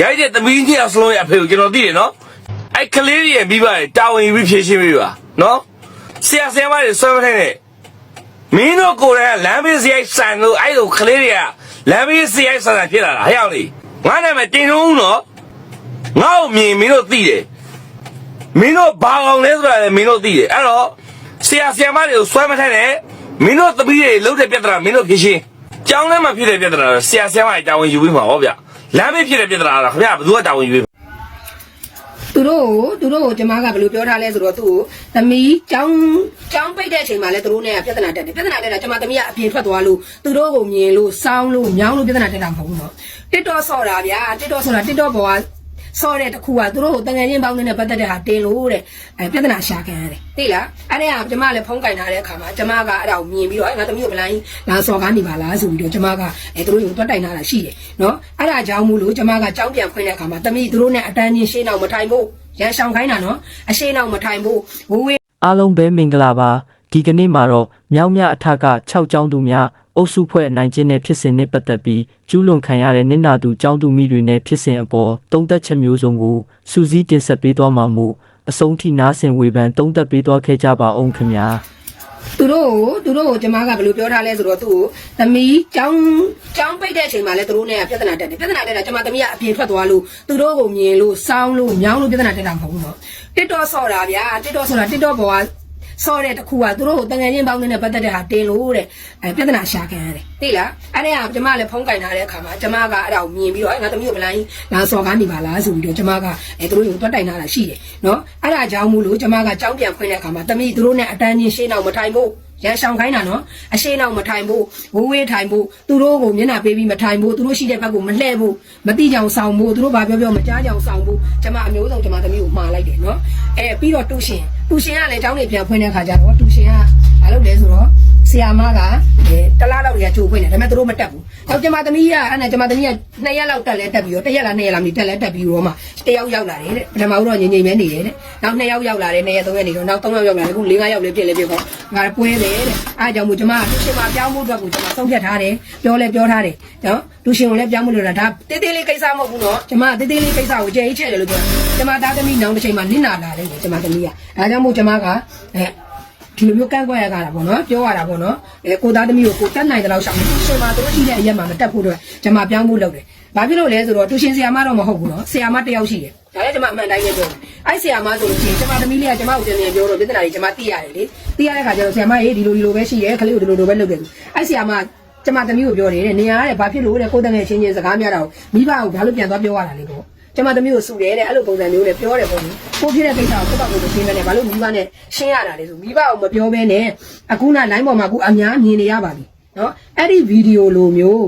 ရိုက်တဲ့သမီးကြီးအစလုံးရဲ့အဖေကိုကျွန်တော်သိတယ်နော်အဲ့ကလေးတွေရဲ့မိဘတွေတာဝန်ယူပြီးဖြေရှင်းပေးပါနော်ဆရာဆရာမတွေဆွဲမထိုင်နဲ့မင်းတို့ကိုယ်တိုင်ကလမ်းဘေးစရိုက်ဆန်လို့အဲ့လိုကလေးတွေကလမ်းဘေးစရိုက်ဆန်ဆန်ဖြစ်လာတာဟဲ့အောင်လေငါနာမည်တင်တော့ဦးနော်ငါ့ကိုမြင်မင်းတို့သိတယ်မင်းတို့ဘာကောင်လဲဆိုတာလည်းမင်းတို့သိတယ်အဲ့တော့ဆရာဆရာမတွေကိုဆွဲမထိုင်နဲ့မင်းတို့သမီးတွေလုံးတဲ့ပြဿနာမင်းတို့ဖြေရှင်းကြောင်းထဲမှာဖြစ်တဲ့ပြဿနာဆရာဆရာမတွေတာဝန်ယူပြီးမှာဟောဗျ လမ်းဘေးဖြစ်တဲ့ပြဿနာကခင်ဗျာဘယ်သူကတာဝန်ယူပေးသူတို့ကိုသူတို့ကိုကျမကဘယ်လိုပြောထားလဲဆိုတော့သူ့ကိုသမီးចောင်းចောင်းပိတ်တဲ့အချိန်မှာလဲသူတို့နဲ့ပြဿနာတက်တယ်ပြဿနာတက်တာကျမသမီးကအပြင်ထွက်သွားလို့သူတို့ကိုမြင်လို့စောင်းလို့ညောင်းလို့ပြဿနာတက်တာမဟုတ်ဘူးနော်တစ်တော့ဆော့တာဗျာတစ်တော့ဆော့တာတစ်တော့ပေါ်က ဆော့တဲ့တခုကသူတို့ကိုတငယ်ချင်းပေါင်းနေတဲ့ပတ်သက်တဲ့ဟာတင်လို့တဲ့အဲပြဿနာရှာခံရတယ်သိလားအဲ့ဒါကကျမလည်းဖုန်းကင်ထားတဲ့အခါမှာကျမကအဲ့ဒါကိုမြင်ပြီးတော့ငါသမီးကိုဗလိုင်းလာဆော်ကားနေပါလားဆိုပြီးတော့ကျမကအဲသူတို့ကိုတွတ်တိုင်ထားတာရှိတယ်နော်အဲ့ဒါကြောင့်မို့လို့ကျမကကြောင်းပြန်ဖွင့်တဲ့အခါမှာသမီးသူတို့နဲ့အတန်းချင်းရှင်းအောင်မထိုင်ဖို့ရန်ဆောင်ခိုင်းတာနော်အရှင်းအောင်မထိုင်ဖို့ဝူဝေးအားလုံးပဲမင်္ဂလာပါဒီကနေ့မှာတော့မြောက်မြအထက်က6ចောင်းသူများ အုပ်စုဖွဲ့နိုင်ခြင်းနဲ့ဖြစ်စဉ်နဲ့ပတ်သက်ပြီးကျူးလွန်ခံရတဲ့နစ်နာသူကျောင်းသူမိတွေနဲ့ဖြစ်စဉ်အပေါ်တုံ့တက်ချက်မျိုးစုံကိုစူးစီးတင်ဆက်ပေးသွားမှာမို့အဆုံးထိနားဆင်ဝေဖန်တုံ့တက်ပေးသွားခဲ့ကြပါအောင်ခင်ဗျာ။သူတို့ကိုသူတို့ကိုကျမကဘယ်လိုပြောထားလဲဆိုတော့သူ့ကိုသမီးចောင်းចောင်းပိတ်တဲ့အချိန်မှာလဲသူတို့နဲ့ပြဿနာတက်တယ်ပြဿနာတက်တာကျမသမီးကအပြင်ထွက်သွားလို့သူတို့ကိုမြင်လို့စောင်းလို့မြောင်းလို့ပြဿနာတက်တာမဟုတ်ဘူးနော် TikTok ဆော့တာဗျာ TikTok ဆော့တာ TikTok ပေါ်က ဆော့တဲ့တခုကသူတို့ကိုတငယ်ချင်းပေါင်းနေတဲ့ပတ်သက်တဲ့ဟာတင်လို့တဲ့အဲပြဿနာရှာခံရတယ်သိလားအဲ့ဒါကကျမလည်းဖုန်းကင်ထားတဲ့အခါမှာကျမကအဲ့ဒါကိုမြင်ပြီးတော့ငါသမီးကိုဗလိုင်းလာဆော်ကားနေပါလားဆိုပြီးတော့ကျမကအဲသူတို့ကိုတွတ်တိုင်ထားတာရှိတယ်နော်အဲ့ဒါကြောင့်မို့လို့ကျမကကြောင်းပြန်ဖွင့်တဲ့အခါမှာသမီးသူတို့နဲ့အတန်းချင်းရှင်းအောင်မထိုင်ဖို့ ရန်ဆောင်ခိုင်းတာနော်အရှိနောက်မထိုင်ဖို့ဝဝေးထိုင်ဖို့သူတို့ကိုမျက်နှာပေးပြီးမထိုင်ဖို့သူတို့ရှိတဲ့ဘက်ကိုမလှဲ့ဖို့မတိကြအောင်ဆောင်ဖို့သူတို့ဘာပြောပြောမကြားကြအောင်ဆောင်ဖို့ကျွန်မအမျိုးစုံကျွန်မသမီးကိုမှားလိုက်တယ်နော်အဲပြီးတော့တူရှင်တူရှင်ကလည်းအကြောင်းတွေပြန်ဖွင့်တဲ့ခါကျတော့တူရှင်က ဘာလုပ်လဲဆိုတော့ဆီယာမကအဲတလားလောက်တွေကကြိုးဖွင့်တယ်ဒါပေမဲ့သူတို့မတက်ဘူးတော့ကျွန်မသမီးကအဲ့နဲ့ကျွန်မသမီးကနှစ်ရက်လောက်တက်လဲတက်ပြီးတော့တစ်ရက်လားနှစ်ရက်လားမသိတက်လဲတက်ပြီးတော့မှတယောက်ရောက်လာတယ်တဲ့ပထမဦးတော့ငြိမ်ငြိမ်ပဲနေတယ်တဲ့နောက်နှစ်ယောက်ရောက်လာတယ်နှစ်ရက်သုံးရက်နေတော့နောက်သုံးယောက်ရောက်လာတယ်အခုလေးငါးယောက်လည်းပြည့်လည်းပြည့်ပေါ့ငါပွဲတယ်တဲ့အားကြောင့်မို့ကျွန်မလူရှင်မပြောင်းမှုအတွက်ကိုကျွန်မဆုံးဖြတ်ထားတယ်ပြောလဲပြောထားတယ်နော်လူရှင်ကိုလည်းပြောင်းမှုလို့တာဒါတေးသေးလေးကိစ္စမဟုတ်ဘူးနော်ကျွန်မတေးသေးလေးကိစ္စကိုကြဲချဲ့တယ်လို့ပြောကျွန်မသားသမီးနောင်တစ်ချိန်မှာနစ်နာလာတယ်ကျွန်မသမီးကအားကြောင့်မို့ကျွန်မကအဲ ဒီလိုမျိုးကန့်ကွက်ရတာပေါ့နော်ပြောရတာပေါ့နော်အဲကိုသားသမီးကိုကိုတက်နိုင်တဲ့လောက်ရှောင်နေရှင်မတို့ရှိတဲ့အရက်မှာမတက်ဖို့တော့ကျွန်မပြောင်းဖို့လုပ်တယ်ဘာဖြစ်လို့လဲဆိုတော့တူရှင်ဆရာမတော့မဟုတ်ဘူးနော်ဆရာမတစ်ယောက်ရှိတယ်ဒါလည်းကျွန်မအမှန်တိုင်းပဲပြောတယ်အဲ့ဆရာမဆိုလို့ရှိရင်ကျွန်မသမီးလေးကကျွန်မကိုတင်နေပြောတော့ပြဿနာတွေကျွန်မသိရတယ်လေသိရတဲ့ခါကျတော့ဆရာမရေးဒီလိုဒီလိုပဲရှိတယ်ခလေးကိုဒီလိုလိုပဲလုပ်တယ်သူအဲ့ဆရာမကျမသမီးကိုပြောတယ်တဲ့နေရာကတဲ့ဘာဖြစ်လို့တဲ့ကိုယ်တငယ်ချင်းချင်းစကားများတာကိုမိဘကိုဘာလို့ပြန်သွားပြောရတာလဲပေါ့ ကျမသမီးကိုစုတယ်တဲ့အဲ့လိုပုံစံမျိုးနဲ့ပြောတယ်ပေါ့လေကိုဖြစ်တဲ့ကိစ္စကိုကိုယ့်ဘက်ကိုမရှင်းဘဲနဲ့ဘာလို့မိဘနဲ့ရှင်းရတာလဲဆိုမိဘကိုမပြောဘဲနဲ့အခုနလိုင်းပေါ်မှာအခုအများမြင်နေရပါပြီနော်အဲ့ဒီဗီဒီယိုလိုမျိုး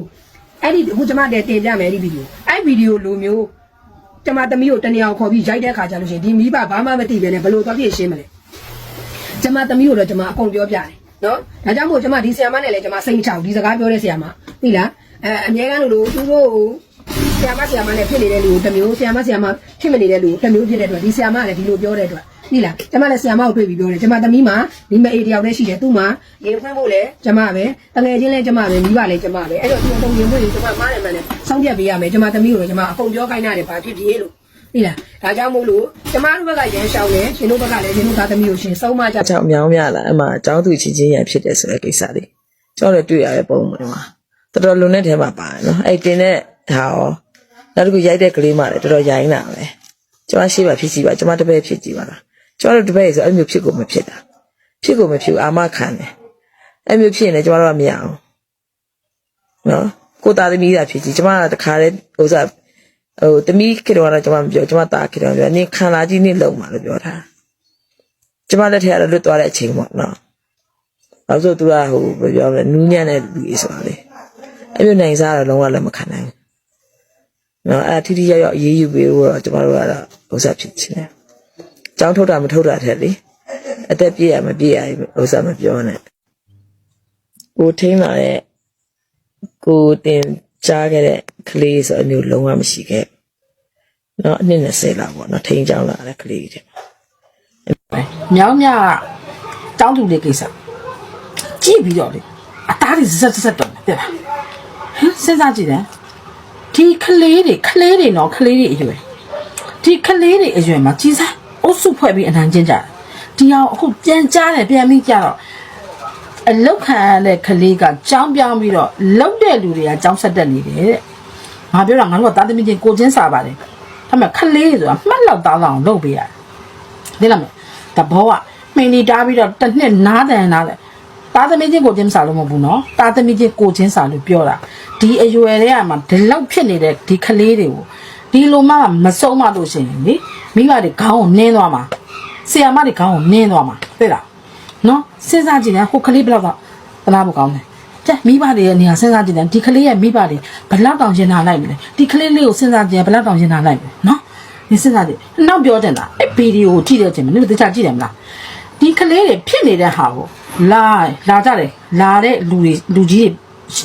အဲ့ဒီအခုကျမတည်းတင်ပြမယ်အဲ့ဒီဗီဒီယိုအဲ့ဗီဒီယိုလိုမျိုးကျမသမီးကိုတနေအောင်ခေါ်ပြီးရိုက်တဲ့ခါကျလို့ရှိရင်ဒီမိဘဘာမှမသိပဲနဲ့ဘယ်လိုသွားပြည့်ရှင်းမလဲကျမသမီးကိုတော့ကျမအကုန်ပြောပြတယ်နော်ဒါကြောင့်မို့ကျမဒီဆီယာမနဲ့လည်းကျမစိတ်မချဘူးဒီစကားပြောတဲ့ဆီယာမသိလားအဲအမြဲတမ်းလို့လို့သူတို့ကို ဆီယာမဆီယာမနဲ့ဖြစ်နေတဲ့လူကိုတစ်မျိုးဆီယာမဆီယာမဖြစ်မနေတဲ့လူကိုတစ်မျိုးဖြစ်တဲ့အတွက်ဒီဆီယာမကလည်းဒီလိုပြောတဲ့အတွက်သိလားကျမလည်းဆီယာမကိုတွေ့ပြီးပြောတယ်ကျမသမီးမှာဒီမအေးတယောက်တည်းရှိတယ်သူ့မှာရေဖွင့်ဖို့လည်းကျမပဲတငယ်ချင်းလည်းကျမပဲမိဘလည်းကျမပဲအဲ့တော့ဒီတော့ရင်ဖွင့်ရင်ကျမမားတယ်မှန်တယ်စောင့်ပြတ်ပေးရမယ်ကျမသမီးကိုတော့ကျမအကုန်ပြောခိုင်းတာတယ်ဘာဖြစ်ဖြစ်လို့သိလားဒါကြောင့်မို့လို့ကျမတို့ဘက်ကရန်ရှောင်းတယ်ရှင်တို့ဘက်ကလည်းရှင်တို့သားသမီးကိုရှင်စုံမကြအကြောင်းအများများလာအမှအကြောင်းသူချင်းချင်းရဖြစ်တယ်ဆိုတဲ့ကိစ္စလေးကျွန်တော်တို့တွေ့ရတဲ့ပုံမှန်မှာတော်တော်လွန်တဲ့ထဲမှာပါတယ်နော်အဲ့တင်တဲ့ဟာရော နောက်တစ်ခုရိုက်တဲ့ကလေးမှလည်းတော်တော်ရိုင်းလာပဲကျွန်မရှိပါဖြစ်စီပါကျွန်မတပည့်ဖြစ်ကြည့်ပါလားကျွန်တော်တို့တပည့်ဆိုအဲ့မျိုးဖြစ်ကိုမဖြစ်တာဖြစ်ကိုမဖြစ်ဘူးအာမခံတယ်အဲ့မျိုးဖြစ်ရင်လည်းကျွန်တော်တို့ကမရအောင်နော်ကိုသားသမီးသာဖြစ်ကြည့်ကျွန်မကတခါတည်းဟိုစားဟိုသမီးခေတော်ကတော့ကျွန်မမပြောကျွန်မသားခေတော်ပြောနင်ခံလာကြီးနင်လုံမှာလို့ပြောတာကျမလက်ထက်ကတော့လွတ်သွားတဲ့အချိန်ပေါ့နော်။နောက်ဆိုသူကဟိုဘယ်ပြောမလဲနူးညံ့တဲ့လူကြီးဆိုတာလေ။အဲ့လိုနိုင်စားတော့လုံးဝလက်မခံနိုင်ဘူး။ နော်အဲ့ထိထိရောက်ရောက်အေးအေးယူပြီးတော့ကျမတို့ကတော့ဥစ္စာဖြစ်ချင်တယ်။ကြောင်းထုတ်တာမထုတ်တာထက်လေအသက်ပြည့်ရမပြည့်ရဥစ္စာမပြောနဲ့။ကိုထိန်းလာတဲ့ကိုတင်ကြားခဲ့တဲ့ကလေးဆိုအမျိုးလုံးဝမရှိခဲ့ဘူး။နော်အနှစ်20လောက်ပေါ့နော်ထိန်းချောင်းလာတဲ့ကလေးတွေမြောင်းမြကတောင်းသူလေးကိစ္စကြည့်ပြီးတော့လေအသားတွေဇက်ဇက်တော့တယ်တဲ့လားဟမ်စဉ်းစားကြည့်တယ်တ ဒီကလေးတွေကလေးတွေနော်ကလေးတွေအရွယ်ဒီကလေးတွေအရွယ်မှာကြီးစားအုပ်စုဖွဲ့ပြီးအနိုင်ကျင့်ကြတယ်ဒီအောင်အခုပြန်ကြားတယ်ပြန်ပြီးကြတော့အလောက်ခံရတဲ့ကလေးကကြောင်းပြောင်းပြီးတော့လောက်တဲ့လူတွေကကြောင်းဆက်တက်နေတယ်တဲ့ငါပြောတာငါတို့ကသားသမီးချင်းကိုချင်းစားပါတယ်ဒါပေမဲ့ကလေးတွေဆိုတာမှတ်လောက်သားအောင်လုပ်ပေးရတယ်သိလားမတဘောကမှင်နေတားပြီးတော့တစ်နှစ်နားတယ်နားတယ် သားသမီးချင်းကိုချင်းစားလို့မဟုတ်ဘူးနော်သားသမီးချင်းကိုချင်းစားလို့ပြောတာဒီအရွယ်တွေကမှဒီလောက်ဖြစ်နေတဲ့ဒီကလေးတွေကိုဒီလိုမှမစုံမလို့ရှိရင်လေမိဘတွေခေါင်းကိုနင်းသွားမှာဆရာမတွေခေါင်းကိုနင်းသွားမှာသိလားနော်စဉ်းစားကြည့်တယ်ဟိုကလေးဘယ်တော့ကသလားမကောင်းတယ်ကြက်မိဘတွေရဲ့နေရာစဉ်းစားကြည့်တယ်ဒီကလေးရဲ့မိဘတွေဘယ်လောက်တောင်ရင်ထားလိုက်မလဲဒီကလေးလေးကိုစဉ်းစားကြည့်ရင်ဘယ်လောက်တောင်ရင်ထားလိုက်မလဲနော်ဒီစဉ်းစားကြည့်နောက်ပြောတင်တာအဲ့ဗီဒီယိုကိုကြည့်တဲ့အချိန်မှာနင်တို့တခြားကြည့်တယ်မလားဒီကလေးတွေဖြစ်နေတဲ့ဟာကို လာလာကြတယ်လာတဲ့လူတွေလူကြီး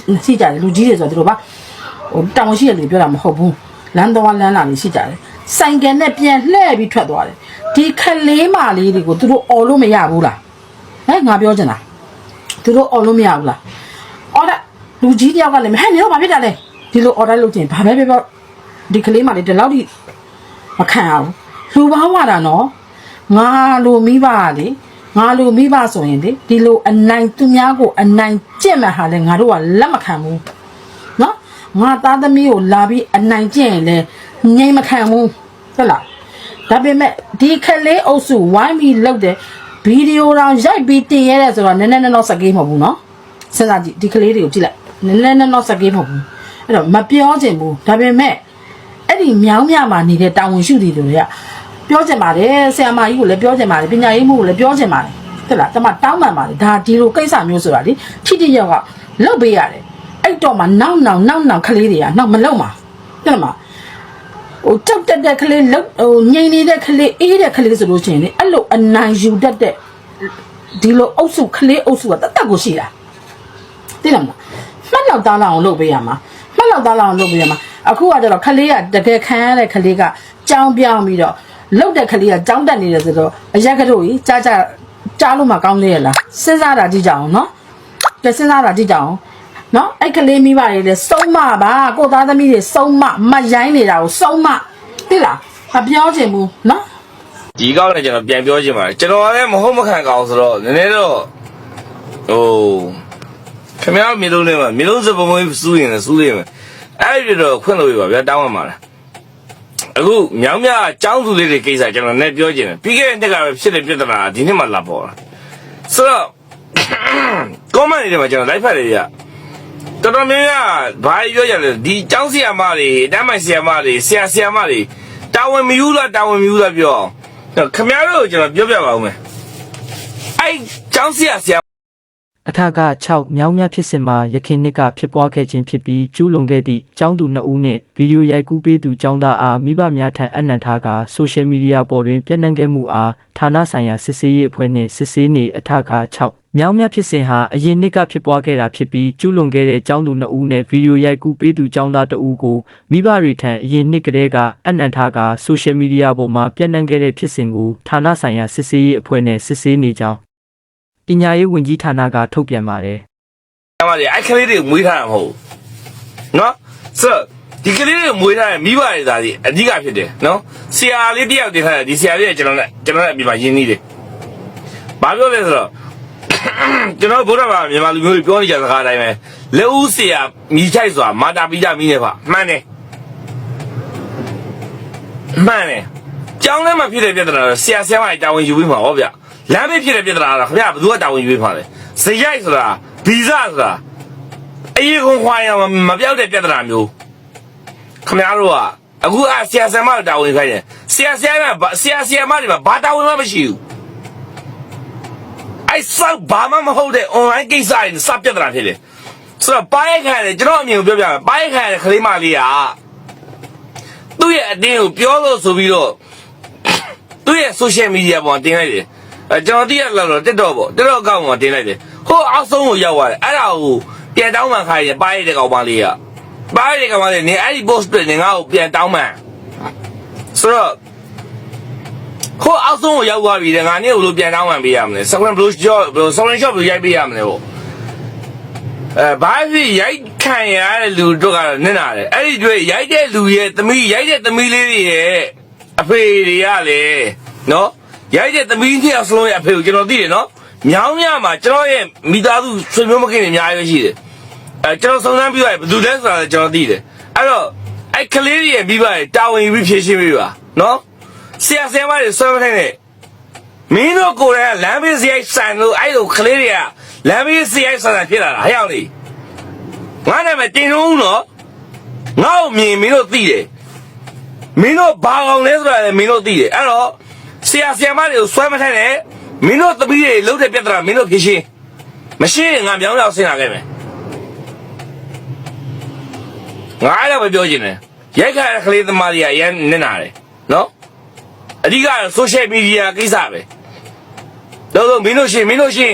တွေရှိကြတယ်လူကြီးတွေဆိုတော့တို့ပါဟိုတောင်ရှိတဲ့လူပြောတာမဟုတ်ဘူးလမ်းတော်လမ်းလာနေရှိကြတယ်ဆိုင်ကယ်နဲ့ပြန်လှည့်ပြီးထွက်သွားတယ်ဒီကလေးမလေးတွေကိုသူတို့អော်လို့မရဘူးလားဟဲ့ငါပြောချင်တာသူတို့អော်လို့မရဘူးလားအော်ဒါလူကြီးတယောက်ကလည်းဟဲ့နေတော့ဘာဖြစ်တာလဲဒီလို order လုပ်ချင်ဘာပဲပြောပြောဒီကလေးမလေးဒီလောက်ထိမခံအောင်လူပေါင်းလာတာနော်ငါလိုမိဘကလေ ငါလိုမိဘဆိုရင်လေဒီလိုအနိုင်သူများကိုအနိုင်ကျင့်မှဟာလေငါတို့ကလက်မခံဘူးနော်ငါသားသမီးကိုလာပြီးအနိုင်ကျင့်ရင်လေငြိမ်မခံဘူးဟုတ်လားဒါပေမဲ့ဒီခလေးအုပ်စုဝိုင်းပြီးလုပ်တဲ့ဗီဒီယိုတောင်ရိုက်ပြီးတင်ရတဲ့ဆိုတော့နည်းနည်းတော့စကေးမဟုတ်ဘူးနော်စဉ်းစားကြည့်ဒီကလေးတွေကိုကြည့်လိုက်နည်းနည်းတော့စကေးမဟုတ်ဘူးအဲ့တော့မပြောချင်ဘူးဒါပေမဲ့အဲ့ဒီမြောင်းမြမှာနေတဲ့တာဝန်ရှိသူတွေက ပြောချင်ပါတယ်ဆရာမကြီးကိုလည်းပြောချင်ပါတယ်ပညာရေးမှုကိုလည်းပြောချင်ပါတယ်ဟုတ်လားကျွန်မတောင်းပန်ပါတယ်ဒါဒီလိုကိစ္စမျိုးဆိုတာလေထိတိရောက်ကလုတ်ပေးရတယ်အဲ့တော့မှနောက်နောက်နောက်နောက်ကလေးတွေကနောက်မလုံမှာဟုတ်လားမဟိုတောက်တက်တဲ့ကလေးလုတ်ဟိုငိန်နေတဲ့ကလေးအေးတဲ့ကလေးဆိုလို့ရှိရင်လေအဲ့လိုအနိုင်ယူတတ်တဲ့ဒီလိုအုပ်စုကလေးအုပ်စုကတတ်တတ်ကိုရှိတာသိလားမလားမှတ်လောက်သားလောက်အောင်လုပ်ပေးရမှာမှတ်လောက်သားလောက်အောင်လုပ်ပေးရမှာအခုကကျတော့ကလေးကတကယ်ခံရတဲ့ကလေးကကြောင်းပြောင်းပြီးတော့ လုတ်တဲ့ကလေးကကြောင်းတက်နေတယ်ဆိုတော့အရက်ကတို့ကြီးကြားကြားကြားလို့မှကောင်းလေရလားစဉ်းစားတာကြည့်ကြအောင်နော်ကြစဉ်းစားတာကြည့်ကြအောင်နော်အဲ့ကလေးမိဘတွေလည်းစုံမပါကိုသားသမီးတွေစုံမမရိုင်းနေတာကိုစုံမသိလားမပြောချင်ဘူးနော်ဒီကောက်နဲ့ကျွန်တော်ပြန်ပြောချင်ပါတယ်ကျွန်တော်လည်းမဟုတ်မခံကောင်းဆိုတော့နည်းနည်းတော့ဟိုခင်ဗျားမျိုးလုံးလေးမှာမျိုးလုံးစပုံမွေးစူးရင်လည်းစူးလိမ့်မယ်အဲ့ဒီတော့ခွင့်လို့ရပါဗျာတောင်းရမှာလား အခုမြောင်းမြအကြောင်းစုလေးတွေကိစ္စကျွန်တော်လည်းပြောချင်တယ်ပြီးခဲ့တဲ့နှစ်ကပဲဖြစ်တဲ့ပြဿနာဒီနှစ်မှလာပေါ်လာဆိုတော့ comment တွေမှာကျွန်တော် live ဖတ်တယ်ဗျတော်တော်များများဘာပြောကြလဲဒီကျောင်းဆရာမတွေတမ်းမိုင်ဆရာမတွေဆရာဆရာမတွေတာဝန်မယူလားတာဝန်မယူလားပြောအောင်ခင်ဗျားတို့ကိုကျွန်တော်ပြောပြပါဦးမယ်အဲ့ကျောင်းဆရာဆရာ အထက6မြောင်းမြဖြစ်စဉ်မှာရခင်နှစ်ကဖြစ်ပွားခဲ့ခြင်းဖြစ်ပြီးကျူးလွန်ခဲ့သည့်ကျောင်းသူ2ဦးနှင့်ဗီဒီယိုရိုက်ကူးပေးသူကျောင်းသားအားမိဘများထံအနှံထားကာဆိုရှယ်မီဒီယာပေါ်တွင်ပြန့်နှံ့ခဲ့မှုအားဌာနဆိုင်ရာစစ်ဆေးရေးအဖွဲ့နှင့်စစ်ဆေးနေအထက6မြောင်းမြဖြစ်စဉ်ဟာအရင်နှစ်ကဖြစ်ပွားခဲ့တာဖြစ်ပြီးကျူးလွန်ခဲ့တဲ့ကျောင်းသူ2ဦးနဲ့ဗီဒီယိုရိုက်ကူးပေးသူကျောင်းသား2ဦးကိုမိဘတွေထံအရင်နှစ်ကတည်းကအနှံထားကာဆိုရှယ်မီဒီယာပေါ်မှာပြန့်နှံ့ခဲ့တဲ့ဖြစ်စဉ်ကိုဌာနဆိုင်ရာစစ်ဆေးရေးအဖွဲ့နှင့်စစ်ဆေးနေကြောင်း ညာရေးဝန်ကြီးဌာနကထုတ်ပြန်ပါတယ်ဆရာမတွေအဲ့ကလေးတွေကိုမွေးထားတာမဟုတ်ဘူးနော်ဆိုတော့ဒီကလေးတွေကိုမွေးထားတဲ့မိဘတွေသားတွေအဓိကဖြစ်တယ်နော်ဆရာလေးတယောက်တင်ထားတယ်ဒီဆရာလေးကကျွန်တော်နဲ့ကျွန်တော်နဲ့အပြင်မှာရင်းနှီးတယ်ဘာပြောလဲဆိုတော့ကျွန်တော်ဗုဒ္ဓဘာသာမြန်မာလူမျိုးတွေပြောနေကြစကားအတိုင်းပဲလက်ဦးဆရာမိချိုက်စွာမာတာပိကြမိနေပါမှန်တယ်မှန်တယ်ကျောင်းထဲမှာဖြစ်တဲ့ပြဿနာတော့ဆရာဆရာမတာဝန်ယူပြီးမှာဟောဗျ လမ်းဘေးဖြစ်တဲ့ပြဿနာတော့ခင်ဗျာဘယ်သူကတာဝန်ယူပြီးမှာလဲဇရိုက်ဆိုတာဗီဇဆိုတာအရေးကုန်ခွာရမပြောက်တဲ့ပြဿနာမျိုးခင်ဗျားတို့ကအခုအဆရာဆရာမတာဝန်ယူခိုင်းတယ်ဆရာဆရာမဆရာဆရာမတွေမှာဘာတာဝန်မှမရှိဘူးအဲ့ဆောက်ဘာမှမဟုတ်တဲ့ online ကိစ္စတွေစပြတ်တာဖြစ်တယ်ဆိုတော့ပါရိုက်ခံရတယ်ကျွန်တော်အမြင်ကိုပြောပြမယ်ပါရိုက်ခံရတဲ့ကလေးမလေးကသူ့ရဲ့အတင်းကိုပြောလို့ဆိုပြီးတော့သူ့ရဲ့ social media ပေါ်တင်လိုက်တယ် အဲကျွန်တော်တည့်ရလောက်တော့ TikTok ပေါ့ TikTok အကောင့်ပေါ်တင်လိုက်တယ်ဟိုအောက်ဆုံးကိုရောက်သွားတယ်အဲ့ဒါကိုပြန်တောင်းမှန်ခိုင်းတယ်ပါရိုက်တဲ့ကောင်မလေးကပါရိုက်တဲ့ကောင်မလေးနေအဲ့ဒီ post တွေနေငါ့ကိုပြန်တောင်းမှန်ဆိုတော့ဟိုအောက်ဆုံးကိုရောက်သွားပြီတဲ့ငါနေ့ကိုလို့ပြန်တောင်းပန်ပေးရမလဲဆကွန်ဘလူးရှော့ဘလူးဆောင်းရှော့ဘလူးရိုက်ပေးရမလဲဟိုအဲဘာဖြစ်ရိုက်ခံရတဲ့လူတို့ကတော့နစ်နာတယ်အဲ့ဒီတွေ့ရိုက်တဲ့လူရဲ့သမီးရိုက်တဲ့သမီးလေးတွေရဲ့အဖေတွေကလေနော် ရိုက်တဲ့သမီးနှစ်ယောက်စလုံးရဲ့အဖေကိုကျွန်တော်သိတယ်နော်မြောင်းမြမှာကျွန်တော်ရဲ့မိသားစုဆွေမျိုးမခင်တွေအများကြီးပဲရှိတယ်အဲကျွန်တော်စုံစမ်းပြီးတော့ဘယ်သူလဲဆိုတာလည်းကျွန်တော်သိတယ်အဲ့တော့အဲ့ကလေးတွေရဲ့မိဘတွေတာဝန်ယူပြီးဖြည့်ရှင်းပေးပါနော်ဆရာဆရာမတွေဆွဲမထိုင်နဲ့မင်းတို့ကိုယ်တိုင်ကလမ်းဘေးစရိုက်ဆန်လို့အဲ့လိုကလေးတွေကလမ်းဘေးစရိုက်ဆန်ဆန်ဖြစ်လာတာဟဲ့အောင်လေငါနာမည်တင်တော့ဦးနော်ငါ့ကိုမြင်မင်းတို့သိတယ်မင်းတို့ဘာကောင်လဲဆိုတာလည်းမင်းတို့သိတယ်အဲ့တော့ ဆရာဆရာမတွေကိုဆွဲမထိုင်နဲ့မင်းတို့သမီးတွေလှုပ်တဲ့ပြဿနာမင်းတို့ဖြေရှင်းမရှင်းရင်ငါမြောင်းရောက်ဆင်းလာခဲ့မယ်ငါအဲ့ဒါပဲပြောချင်တယ်ရိုက်ခါတဲ့ကလေးသမားတွေကအရင်နစ်နာတယ်နော်အဓိကတော့ social media ကိစ္စပဲတော့တော့မင်းတို့ရှင်မင်းတို့ရှင်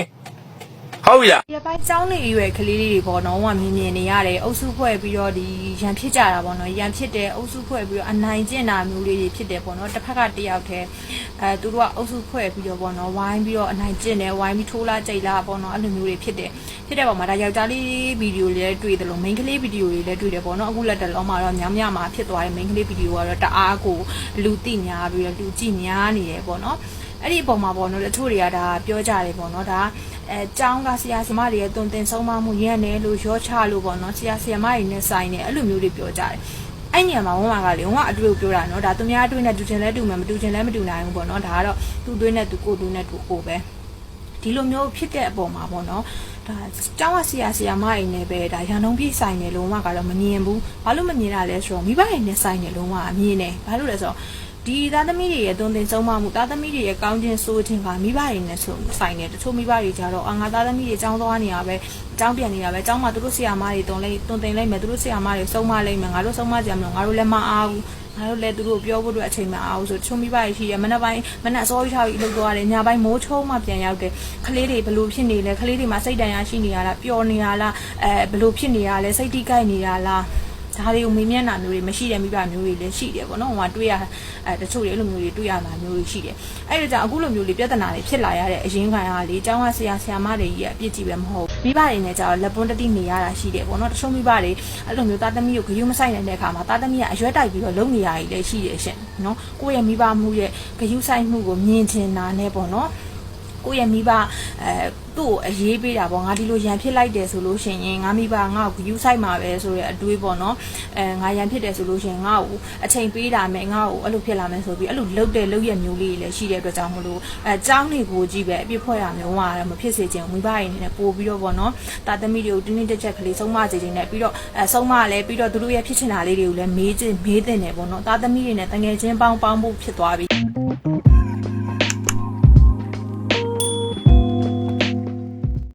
ဟုတ်ပြီလားဒီပိုင်းចောင်းနေရွယ်ကလေးလေးတွေပေါ့နော်ဟိုကမြင်မြင်နေရတယ်အုပ်စုဖွဲ့ပြီးတော့ဒီရန်ဖြစ်ကြတာပေါ့နော်ရန်ဖြစ်တယ်အုပ်စုဖွဲ့ပြီးတော့အနိုင်ကျင့်တာမျိုးလေးတွေဖြစ်တယ်ပေါ့နော်တစ်ဖက်ကတယောက်တည်းအဲသူတို့ကအုပ်စုဖွဲ့ပြီးတော့ပေါ့နော်ဝိုင်းပြီးတော့အနိုင်ကျင့်တယ်ဝိုင်းပြီးထိုးလာကြိတ်လာပေါ့နော်အဲ့လိုမျိုးတွေဖြစ်တယ်ဖြစ်တဲ့ပုံမှာဒါယောက်ျားလေးဗီဒီယိုလေးလည်းတွေ့တယ်လို့ main ကလေးဗီဒီယိုလေးလည်းတွေ့တယ်ပေါ့နော်အခုလက်တလုံးမှာတော့ညောင်ညမှာဖြစ်သွားတယ် main ကလေးဗီဒီယိုကတော့တအားကိုလူသိများပြီးတော့လူကြည့်များနေတယ်ပေါ့နော် အဲ့ဒီအပေါ်မှာပေါ့နော်တချို့တွေကဒါပြောကြတယ်ပေါ့နော်ဒါအဲကျောင်းကဆရာဆရာမတွေရဲ့တုံတင်ဆုံးမမှုရန်တယ်လို့ရောချလို့ပေါ့နော်ဆရာဆရာမတွေနဲ့ဆိုင်တယ်အဲ့လိုမျိုးတွေပြောကြတယ်အဲ့ညမှာဝမ်းမာကလေဝမ်းအတူတူပြောတာနော်ဒါသူများအတွေ့နဲ့တူချင်လဲတူမယ်မတူချင်လဲမတူနိုင်ဘူးပေါ့နော်ဒါကတော့သူ့အတွေ့နဲ့သူကိုယ်တူနဲ့သူကိုယ်ပဲဒီလိုမျိုးဖြစ်တဲ့အပေါ်မှာပေါ့နော်ဒါကျောင်းကဆရာဆရာမတွေနဲ့ပဲဒါရန်တုံးပြည့်ဆိုင်တယ်လို့ဝမ်းကတော့မမြင်ဘူးဘာလို့မမြင်တာလဲဆိုတော့မိဘတွေနဲ့ဆိုင်တယ်လို့ဝမ်းအမြင်တယ်ဘာလို့လဲဆိုတော့ ဒီသားသမီးတွေရဲ့တုံတင်ဆုံးမမှုသားသမီးတွေရဲ့ကောင်းခြင်းဆိုးခြင်းကမိဘတွေနဲ့ဆိုဆိုင်တယ်တချို့မိဘတွေကြတော့အာငါသားသမီးတွေចောင်းသွားနေရပဲចောင်းပြန်နေတာပဲចောင်းမှာသူတို့ဆရာမတွေတုံလိုက်တုံတင်လိုက်မယ်သူတို့ဆရာမတွေဆုံးမလိုက်မယ်ငါတို့ဆုံးမကြမလို့ငါတို့လည်းမအားဘူးငါတို့လည်းသူတို့ပြောဖို့အတွက်အချိန်မအားဘူးဆိုတချို့မိဘတွေရှိတယ်မနေ့ပိုင်းမနေ့အစောကြီးထားပြီးလှုပ်သွားတယ်ညပိုင်းမိုးချုံမှပြန်ရောက်တယ်ကလေးတွေဘလို့ဖြစ်နေလဲကလေးတွေမှာစိတ်တန်ရာရှိနေရလားပျော်နေရလားအဲဘလို့ဖြစ်နေရလဲစိတ်တိကိုက်နေရလား ဒါတွေကိုမေးမြန်းတာမျိုးတွေမရှိတဲ့မိဘမျိုးတွေလည်းရှိတယ်ပေါ့နော်ဟိုမှာတွေ့ရအဲတချို့တွေအဲ့လိုမျိုးတွေတွေ့ရတာမျိုးတွေရှိတယ်အဲ့ဒါကြောင့်အခုလိုမျိုးတွေပြဿနာတွေဖြစ်လာရတဲ့အရင်းခံအားလေးအကြောင်းကဆရာဆရာမတွေကြီးအပြစ်ကြီးပဲမဟုတ်မိဘတွေနဲ့ကြတော့လက်ပွန်းတတိနေရတာရှိတယ်ပေါ့နော်တချို့မိဘတွေအဲ့လိုမျိုးသားသမီးကိုဂရုမစိုက်နိုင်တဲ့အခါမှာသားသမီးကအရွက်တိုက်ပြီးတော့လုံနေရကြီးလည်းရှိတယ်ရှင်နော်ကိုယ့်ရဲ့မိဘမှုရဲ့ဂရုစိုက်မှုကိုမြင်ချင်တာနဲ့ပေါ့နော် ကိုယ့်ရဲ့မိဘအဲသူ့ကိုအရေးပေးတာပေါ့ငါဒီလိုရန်ဖြစ်လိုက်တယ်ဆိုလို့ရှိရင်ငါမိဘငါ့ကိုယူဆိုင်မှာပဲဆိုတဲ့အတွေးပေါ့နော်အဲငါရန်ဖြစ်တယ်ဆိုလို့ရှိရင်ငါ့ကိုအချိန်ပေးတာမယ်ငါ့ကိုအဲ့လိုဖြစ်လာမယ်ဆိုပြီးအဲ့လိုလှုပ်တဲ့လှုပ်ရမျိုးလေးတွေလည်းရှိတဲ့အတွက်ကြောင့်မလို့အဲចောင်းတွေကိုကြည့်ပဲအပြစ်ဖွဲ့ရမျိုးဟာတော့မဖြစ်စေချင်ဘူးမိဘတွေအနေနဲ့ပို့ပြီးတော့ပေါ့နော်တာသမီတွေကိုတင်းတင်းကြပ်ကြပ်ကလေးဆုံးမစေချင်တယ်ပြီးတော့အဲဆုံးမလဲပြီးတော့သူတို့ရဲ့ဖြစ်ချင်တာလေးတွေကိုလည်းမေးချင်မေးတင်တယ်ပေါ့နော်တာသမီတွေနဲ့တငယ်ချင်းပေါင်းပေါင်းဖို့ဖြစ်သွားပြီ